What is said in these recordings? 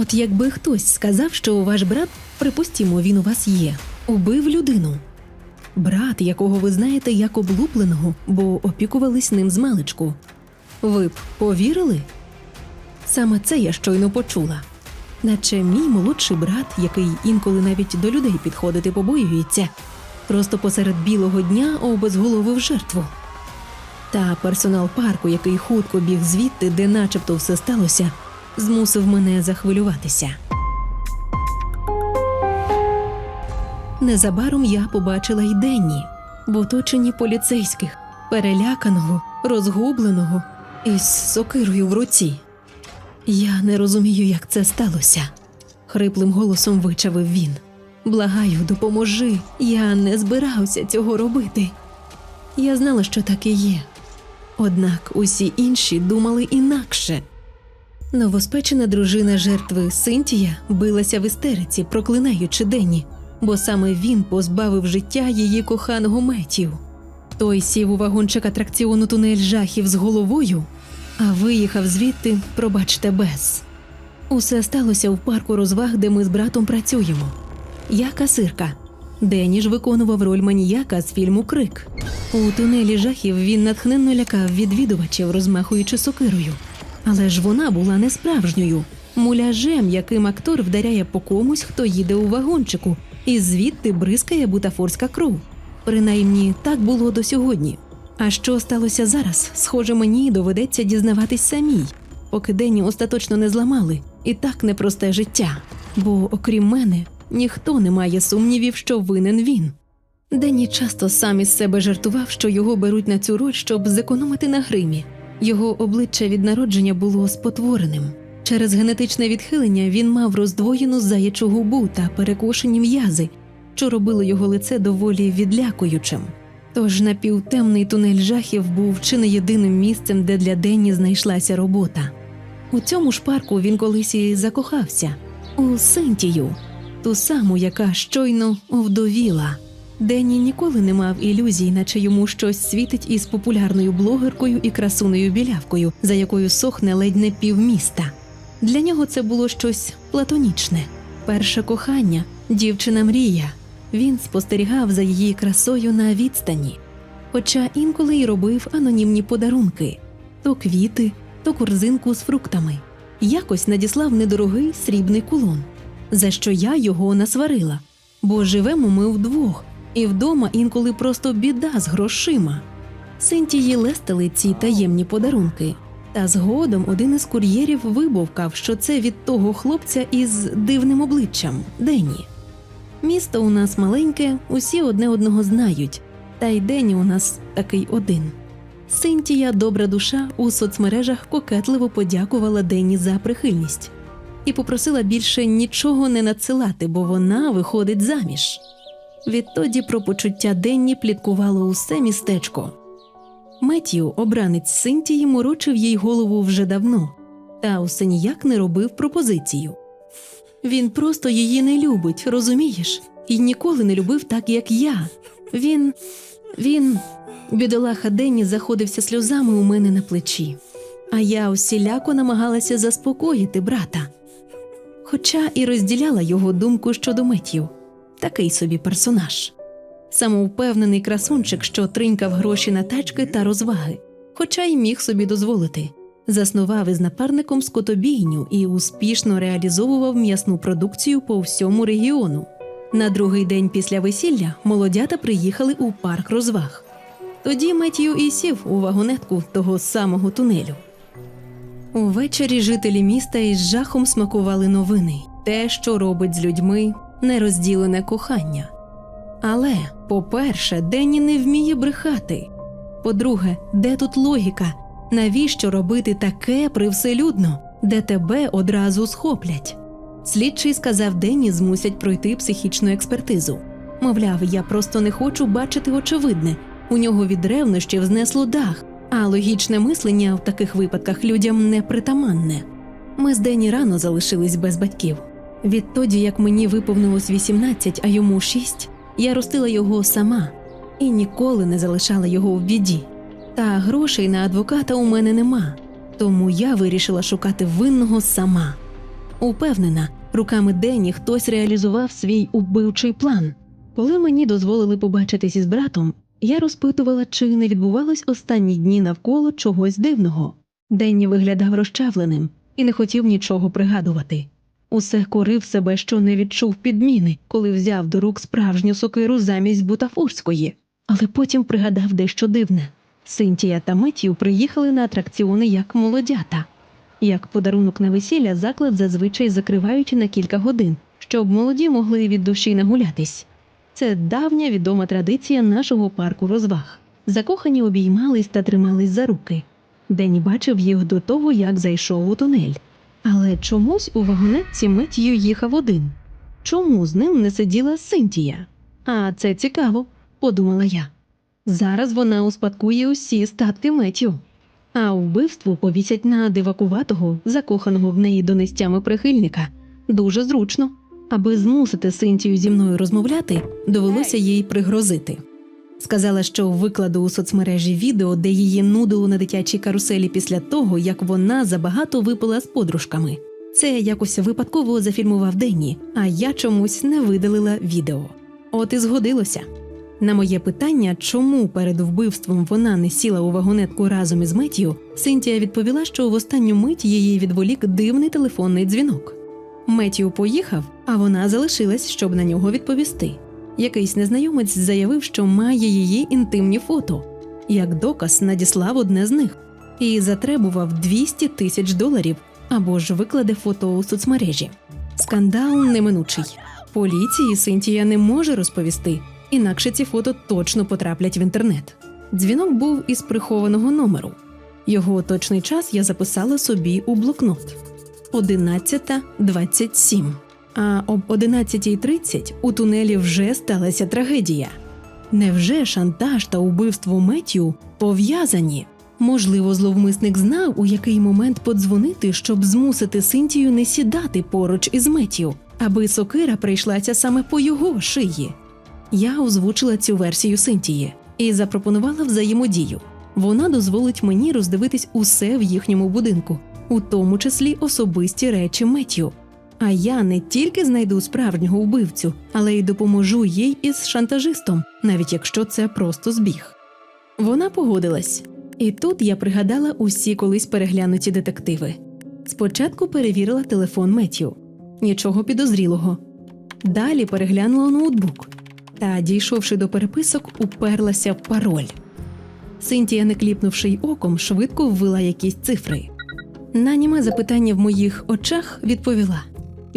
От якби хтось сказав, що ваш брат, припустімо, він у вас є, убив людину. Брат, якого ви знаєте як облупленого, бо опікувались ним з маличку. Ви б повірили? Саме це я щойно почула. Наче мій молодший брат, який інколи навіть до людей підходити побоюється, просто посеред білого дня обезголовив жертву. Та персонал парку, який хутко біг звідти, де начебто все сталося, змусив мене захвилюватися. Незабаром я побачила й Денні в оточенні поліцейських, переляканого, розгубленого із сокирою в руці. Я не розумію, як це сталося. хриплим голосом вичавив він. Благаю, допоможи. Я не збирався цього робити. Я знала, що так і є. Однак усі інші думали інакше. Новоспечена дружина жертви Синтія билася в істериці, проклинаючи Денні, бо саме він позбавив життя її коханого Метів. Той сів у вагончик атракціону тунель жахів з головою, а виїхав звідти, пробачте, без. Усе сталося в парку розваг, де ми з братом працюємо. Я касирка. Ж виконував роль маніяка з фільму Крик. У тунелі жахів він натхненно лякав відвідувачів, розмахуючи сокирою. Але ж вона була не справжньою, муляжем, яким актор вдаряє по комусь, хто їде у вагончику, і звідти бризкає бутафорська кров. Принаймні так було до сьогодні. А що сталося зараз? Схоже, мені доведеться дізнаватись самій, поки Денні остаточно не зламали, і так непросте життя. Бо, окрім мене, ніхто не має сумнівів, що винен він. Денні часто сам із себе жартував, що його беруть на цю роль, щоб зекономити на гримі. Його обличчя від народження було спотвореним. Через генетичне відхилення він мав роздвоєну заячу губу та перекошені м'язи, що робило його лице доволі відлякуючим. Тож напівтемний тунель жахів був чи не єдиним місцем, де для Денні знайшлася робота. У цьому ж парку він колись і закохався у Синтію, ту саму, яка щойно овдовіла. Денні ніколи не мав ілюзій, наче йому щось світить із популярною блогеркою і красуною білявкою, за якою сохне ледь не півміста. Для нього це було щось платонічне, перше кохання, дівчина мрія. Він спостерігав за її красою на відстані, хоча інколи й робив анонімні подарунки то квіти, то корзинку з фруктами. Якось надіслав недорогий срібний кулон, за що я його насварила, бо живемо ми вдвох, і вдома інколи просто біда з грошима. Синтії лестили ці таємні подарунки, та згодом один із кур'єрів вибовкав, що це від того хлопця із дивним обличчям Денні. Місто у нас маленьке, усі одне одного знають, та й Денні у нас такий один. Синтія, добра душа, у соцмережах кокетливо подякувала Денні за прихильність і попросила більше нічого не надсилати, бо вона виходить заміж. Відтоді про почуття Денні пліткувало усе містечко. Меттію, обранець Синтії, морочив їй голову вже давно, та усе ніяк не робив пропозицію. Він просто її не любить, розумієш? І ніколи не любив так, як я. Він. він. Бідолаха Денні заходився сльозами у мене на плечі, а я усіляко намагалася заспокоїти брата. Хоча і розділяла його думку щодо Меттію. Такий собі персонаж. Самовпевнений красунчик, що тринькав гроші на тачки та розваги, хоча й міг собі дозволити. Заснував із напарником скотобійню і успішно реалізовував м'ясну продукцію по всьому регіону. На другий день після весілля молодята приїхали у парк розваг. Тоді Меттію і сів у вагонетку того самого тунелю. Увечері жителі міста із жахом смакували новини те, що робить з людьми нерозділене кохання. Але, по-перше, Денні не вміє брехати. По-друге, де тут логіка? Навіщо робити таке привселюдно, де тебе одразу схоплять? Слідчий сказав Денні змусять пройти психічну експертизу. Мовляв, я просто не хочу бачити очевидне. У нього від ревнощів знесло дах, а логічне мислення в таких випадках людям не притаманне. Ми з Денні рано залишились без батьків. Відтоді, як мені виповнилось 18, а йому 6, я ростила його сама і ніколи не залишала його в біді. Та грошей на адвоката у мене нема, тому я вирішила шукати винного сама. Упевнена, руками Денні хтось реалізував свій убивчий план. Коли мені дозволили побачитись із братом, я розпитувала, чи не відбувалось останні дні навколо чогось дивного. Денні виглядав розчавленим і не хотів нічого пригадувати. Усе корив себе, що не відчув підміни, коли взяв до рук справжню сокиру замість бутафорської, але потім пригадав дещо дивне. Синтія та Меттію приїхали на атракціони як молодята. Як подарунок на весілля заклад зазвичай закривають на кілька годин, щоб молоді могли від душі нагулятись. Це давня відома традиція нашого парку розваг. Закохані обіймались та тримались за руки. День бачив їх до того, як зайшов у тунель. Але чомусь у вагонетці Меттію їхав один. Чому з ним не сиділа Синтія? А це цікаво, подумала я. Зараз вона успадкує усі статки Меттю. А вбивство повісять на дивакуватого, закоханого в неї донестями прихильника. Дуже зручно. Аби змусити Синтію зі мною розмовляти, довелося їй пригрозити. Сказала, що викладу у соцмережі відео, де її нудило на дитячій каруселі після того, як вона забагато випила з подружками. Це якось випадково зафільмував Денні, а я чомусь не видалила відео. От і згодилося. На моє питання, чому перед вбивством вона не сіла у вагонетку разом із Меттію, Синтія відповіла, що в останню мить її відволік дивний телефонний дзвінок. Меттію поїхав, а вона залишилась, щоб на нього відповісти. Якийсь незнайомець заявив, що має її інтимні фото. Як доказ надіслав одне з них і затребував 200 тисяч доларів або ж викладе фото у соцмережі. Скандал неминучий. Поліції Синтія не може розповісти, інакше ці фото точно потраплять в інтернет. Дзвінок був із прихованого номеру. Його точний час я записала собі у блокнот. 11.27. А об 11.30 у тунелі вже сталася трагедія. Невже шантаж та убивство Меттю пов'язані? Можливо, зловмисник знав, у який момент подзвонити, щоб змусити Синтію не сідати поруч із Меттю, аби сокира прийшлася саме по його шиї. Я озвучила цю версію Синтії і запропонувала взаємодію. Вона дозволить мені роздивитись усе в їхньому будинку, у тому числі особисті речі Меттю. А я не тільки знайду справжнього вбивцю, але й допоможу їй із шантажистом, навіть якщо це просто збіг. Вона погодилась, і тут я пригадала усі колись переглянуті детективи. Спочатку перевірила телефон Меттю. нічого підозрілого. Далі переглянула ноутбук та, дійшовши до переписок, уперлася в пароль. Синтія, не кліпнувши й оком, швидко ввела якісь цифри. На німе запитання в моїх очах відповіла: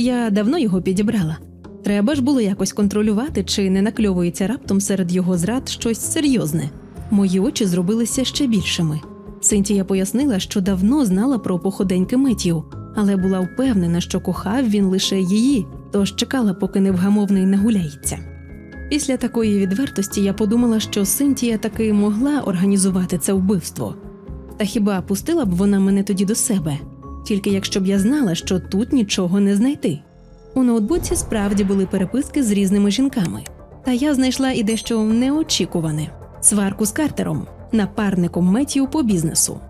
я давно його підібрала. Треба ж було якось контролювати, чи не накльовується раптом серед його зрад щось серйозне. Мої очі зробилися ще більшими. Синтія пояснила, що давно знала про походеньки Меттію, але була впевнена, що кохав він лише її, тож чекала, поки невгамовний нагуляється. Після такої відвертості я подумала, що Синтія таки могла організувати це вбивство. Та хіба пустила б вона мене тоді до себе, тільки якщо б я знала, що тут нічого не знайти. У ноутбуці справді були переписки з різними жінками, та я знайшла і дещо неочікуване сварку з Картером, напарником Меттію по бізнесу.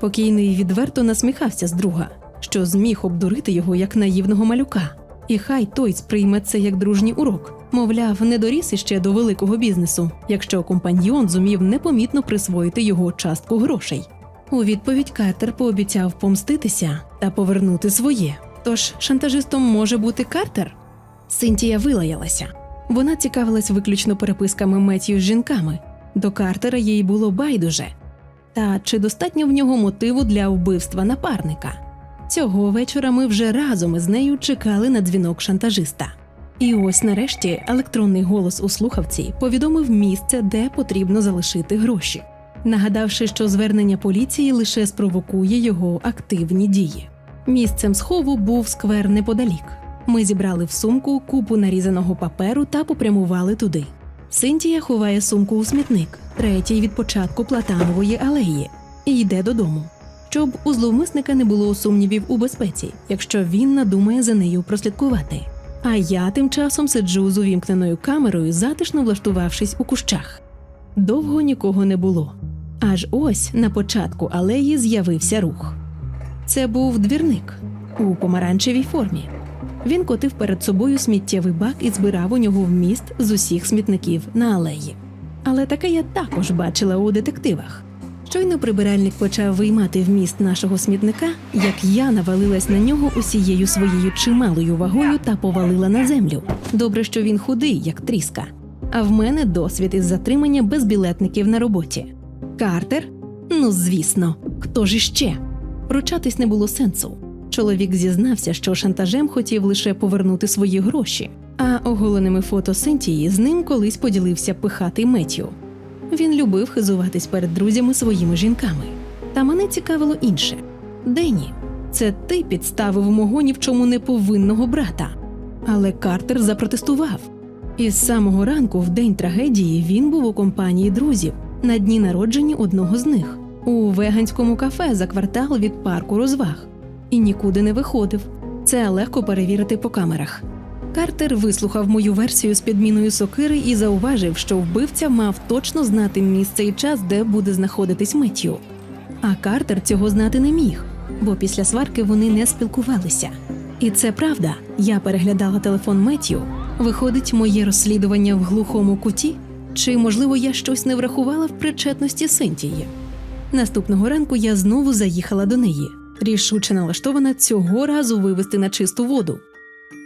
Покійний відверто насміхався з друга, що зміг обдурити його як наївного малюка. І хай той сприйме це як дружній урок. Мовляв, не доріс іще до великого бізнесу, якщо компаньйон зумів непомітно присвоїти його частку грошей. У відповідь Картер пообіцяв помститися та повернути своє. Тож шантажистом може бути Картер. Синтія вилаялася. Вона цікавилась виключно переписками Меттію з жінками. До Картера їй було байдуже. Та чи достатньо в нього мотиву для вбивства напарника? Цього вечора ми вже разом із нею чекали на дзвінок шантажиста. І ось нарешті електронний голос у слухавці повідомив місце, де потрібно залишити гроші, нагадавши, що звернення поліції лише спровокує його активні дії. Місцем схову був сквер неподалік. Ми зібрали в сумку купу нарізаного паперу та попрямували туди. Синтія ховає сумку у смітник, третій від початку платанової алеї, і йде додому, щоб у зловмисника не було сумнівів у безпеці, якщо він надумає за нею прослідкувати. А я тим часом сиджу з увімкненою камерою, затишно влаштувавшись у кущах. Довго нікого не було. Аж ось на початку алеї з'явився рух. Це був двірник. у помаранчевій формі. Він котив перед собою сміттєвий бак і збирав у нього вміст з усіх смітників на алеї. Але таке я також бачила у детективах. Щойно прибиральник почав виймати вміст нашого смітника, як я навалилась на нього усією своєю чималою вагою та повалила на землю. Добре, що він худий, як тріска. А в мене досвід із затримання безбілетників на роботі. Картер? Ну, звісно, хто ж іще? Пручатись не було сенсу. Чоловік зізнався, що шантажем хотів лише повернути свої гроші, а оголеними фото Синтії з ним колись поділився пихатий Меттю. Він любив хизуватись перед друзями своїми жінками. Та мене цікавило інше. Дені, це ти підставив мого ні в чому не повинного брата. Але Картер запротестував. І з самого ранку, в день трагедії, він був у компанії друзів на дні народження одного з них у веганському кафе за квартал від парку розваг і нікуди не виходив. Це легко перевірити по камерах. Картер вислухав мою версію з підміною сокири і зауважив, що вбивця мав точно знати місце і час, де буде знаходитись Меттю. А Картер цього знати не міг, бо після сварки вони не спілкувалися. І це правда. Я переглядала телефон Меттю. Виходить, моє розслідування в глухому куті? Чи, можливо, я щось не врахувала в причетності Синтії? Наступного ранку я знову заїхала до неї, рішуче налаштована цього разу вивести на чисту воду.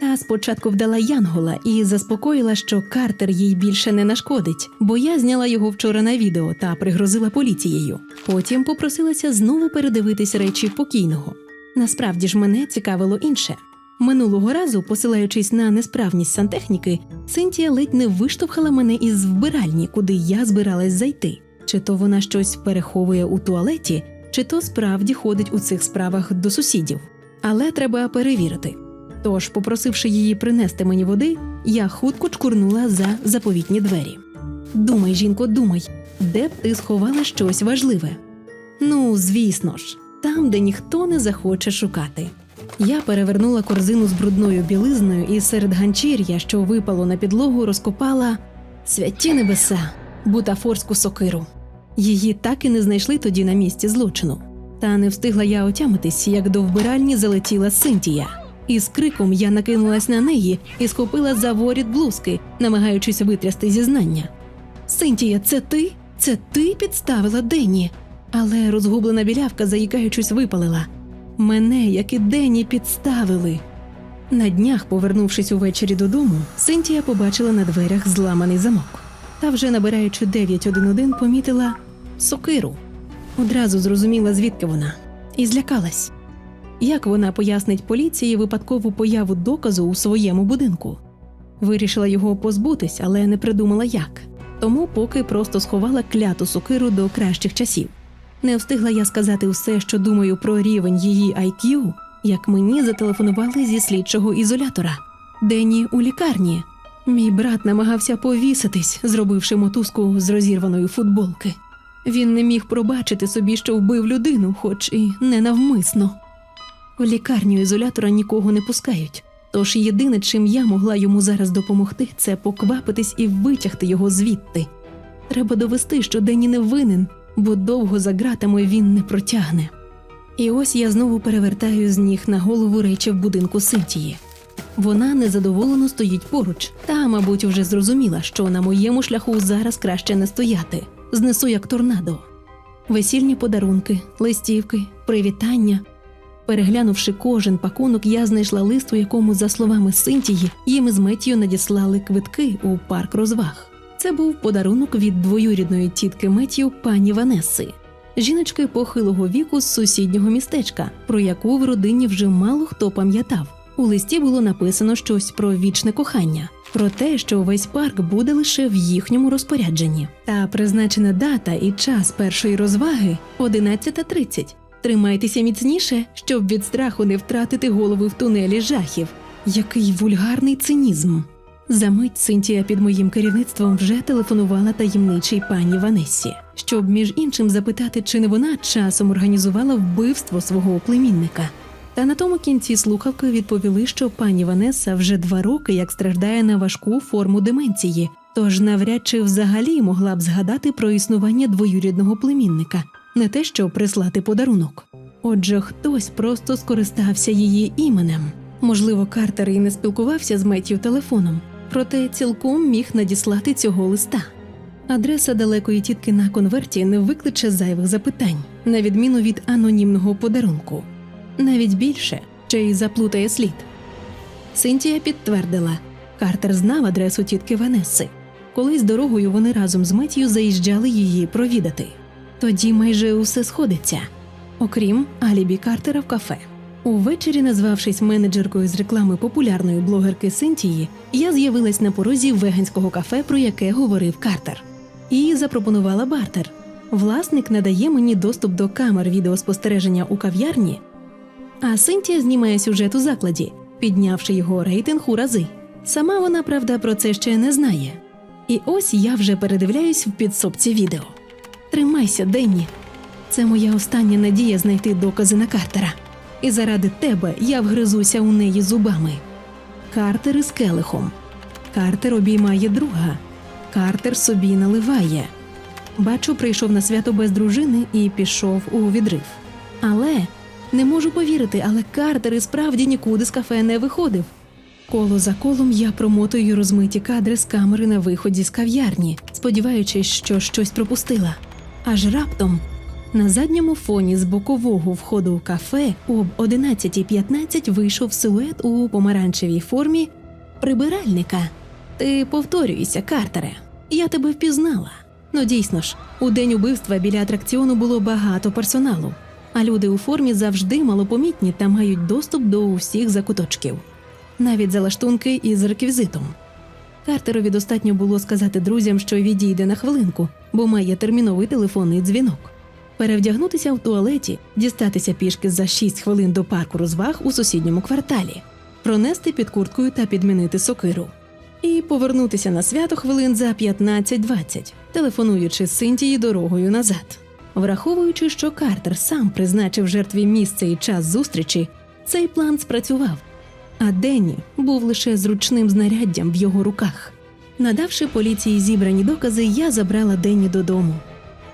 Та спочатку вдала Янгола і заспокоїла, що Картер їй більше не нашкодить, бо я зняла його вчора на відео та пригрозила поліцією. Потім попросилася знову передивитись речі покійного. Насправді ж мене цікавило інше. Минулого разу, посилаючись на несправність сантехніки, Синтія ледь не виштовхала мене із вбиральні, куди я збиралась зайти. Чи то вона щось переховує у туалеті, чи то справді ходить у цих справах до сусідів. Але треба перевірити. Тож, попросивши її принести мені води, я хутко чкурнула за заповітні двері. Думай, жінко, думай, де б ти сховала щось важливе? Ну, звісно ж, там, де ніхто не захоче шукати. Я перевернула корзину з брудною білизною і серед ганчір'я, що випало на підлогу, розкопала святі небеса, бутафорську сокиру. Її так і не знайшли тоді на місці злочину. Та не встигла я отямитись, як до вбиральні залетіла Синтія. І з криком я накинулась на неї і схопила за воріт блузки, намагаючись витрясти зізнання. Синтія, це ти? Це ти підставила Дені? Але розгублена білявка, заїкаючись, випалила. Мене, як і Дені, підставили. На днях, повернувшись увечері додому, Синтія побачила на дверях зламаний замок. Та вже набираючи 911, помітила сокиру. Одразу зрозуміла, звідки вона, і злякалась. Як вона пояснить поліції випадкову появу доказу у своєму будинку? Вирішила його позбутись, але не придумала як. Тому поки просто сховала кляту сокиру до кращих часів. Не встигла я сказати все, що думаю про рівень її IQ, як мені зателефонували зі слідчого ізолятора. Дені у лікарні. Мій брат намагався повіситись, зробивши мотузку з розірваної футболки. Він не міг пробачити собі, що вбив людину, хоч і ненавмисно. В лікарню ізолятора нікого не пускають. Тож єдине, чим я могла йому зараз допомогти, це поквапитись і витягти його звідти. Треба довести, що Дені не винен, бо довго за ґратами він не протягне. І ось я знову перевертаю з ніг на голову речі в будинку Синтії. Вона незадоволено стоїть поруч, та, мабуть, вже зрозуміла, що на моєму шляху зараз краще не стояти. Знесу як торнадо. Весільні подарунки, листівки, привітання. Переглянувши кожен пакунок, я знайшла лист, у якому, за словами Синтії, їм із Меттію надіслали квитки у парк розваг. Це був подарунок від двоюрідної тітки Меттію пані Ванеси, жіночки похилого віку з сусіднього містечка, про яку в родині вже мало хто пам'ятав. У листі було написано щось про вічне кохання, про те, що весь парк буде лише в їхньому розпорядженні. Та призначена дата і час першої розваги 11.30. Тримайтеся міцніше, щоб від страху не втратити голови в тунелі жахів. Який вульгарний цинізм. Замить Синтія під моїм керівництвом вже телефонувала таємничій пані Ванессі, щоб між іншим запитати, чи не вона часом організувала вбивство свого племінника. Та на тому кінці слухавки відповіли, що пані Ванеса вже два роки як страждає на важку форму деменції, тож навряд чи взагалі могла б згадати про існування двоюрідного племінника, не те, що прислати подарунок. Отже, хтось просто скористався її іменем. Можливо, Картер і не спілкувався з Меттю телефоном, проте цілком міг надіслати цього листа. Адреса далекої тітки на конверті не викличе зайвих запитань, на відміну від анонімного подарунку. Навіть більше ще й заплутає слід. Синтія підтвердила, Картер знав адресу тітки Ванесси. Колись дорогою вони разом з Меттю заїжджали її провідати. Тоді майже усе сходиться, окрім Алібі Картера в кафе. Увечері, назвавшись менеджеркою з реклами популярної блогерки Синтії, я з'явилась на порозі веганського кафе, про яке говорив Картер, і запропонувала бартер. Власник надає мені доступ до камер відеоспостереження у кав'ярні, а Синтія знімає сюжет у закладі, піднявши його рейтинг у рази. Сама вона, правда, про це ще не знає. І ось я вже передивляюсь в підсобці відео. Тримайся, Денні. Це моя остання надія знайти докази на Картера. І заради тебе я вгризуся у неї зубами. Картер із келихом. Картер обіймає друга. Картер собі наливає. Бачу, прийшов на свято без дружини і пішов у відрив. Але не можу повірити, але Картер і справді нікуди з кафе не виходив. Коло за колом я промотую розмиті кадри з камери на виході з кав'ярні, сподіваючись, що щось пропустила. Аж раптом на задньому фоні з бокового входу в кафе об 11.15 вийшов силует у помаранчевій формі прибиральника. Ти повторюєшся, Картере. Я тебе впізнала. Ну дійсно ж, у день убивства біля атракціону було багато персоналу, а люди у формі завжди малопомітні та мають доступ до усіх закуточків, навіть залаштунки із реквізитом. Картерові достатньо було сказати друзям, що відійде на хвилинку, бо має терміновий телефонний дзвінок. Перевдягнутися в туалеті, дістатися пішки за 6 хвилин до парку розваг у сусідньому кварталі, пронести під курткою та підмінити сокиру. І повернутися на свято хвилин за 15-20, телефонуючи Синтії дорогою назад. Враховуючи, що Картер сам призначив жертві місце і час зустрічі, цей план спрацював. А Денні був лише зручним знаряддям в його руках. Надавши поліції зібрані докази, я забрала Денні додому.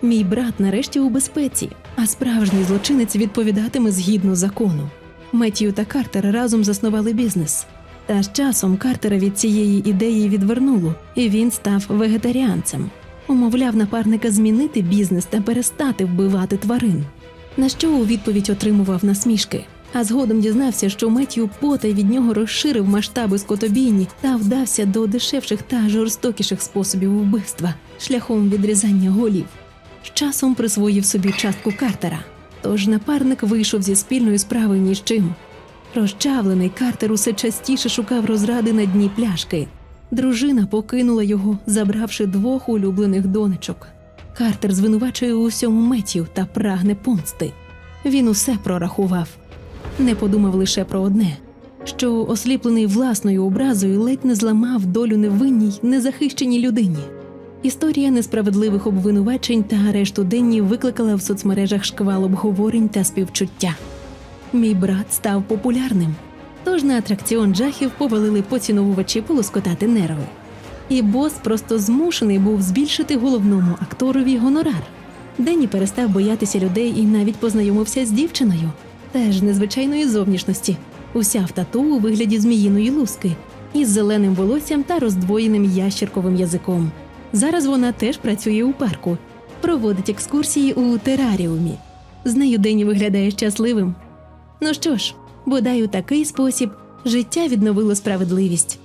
Мій брат нарешті у безпеці, а справжній злочинець відповідатиме згідно закону. Меттію та Картер разом заснували бізнес. Та з часом Картера від цієї ідеї відвернуло, і він став вегетаріанцем. Умовляв напарника змінити бізнес та перестати вбивати тварин. На що у відповідь отримував насмішки. А згодом дізнався, що Меттію потай від нього розширив масштаби скотобійні та вдався до дешевших та жорстокіших способів вбивства шляхом відрізання голів. Часом присвоїв собі частку Картера. Тож напарник вийшов зі спільної справи ні з чим. Розчавлений Картер усе частіше шукав розради на дні пляшки. Дружина покинула його, забравши двох улюблених донечок. Картер звинувачує у усьому Меттію та прагне помсти. Він усе прорахував. Не подумав лише про одне: що осліплений власною образою ледь не зламав долю невинній, незахищеній людині. Історія несправедливих обвинувачень та арешту Денні викликала в соцмережах шквал обговорень та співчуття. Мій брат став популярним, тож на атракціон жахів повалили поціновувачі полоскотати нерви. І бос просто змушений був збільшити головному акторові гонорар. Денні перестав боятися людей і навіть познайомився з дівчиною, теж незвичайної зовнішності, уся в тату у вигляді зміїної луски, із зеленим волоссям та роздвоєним ящерковим язиком. Зараз вона теж працює у парку, проводить екскурсії у тераріумі. З нею день виглядає щасливим. Ну що ж, бодай у такий спосіб життя відновило справедливість.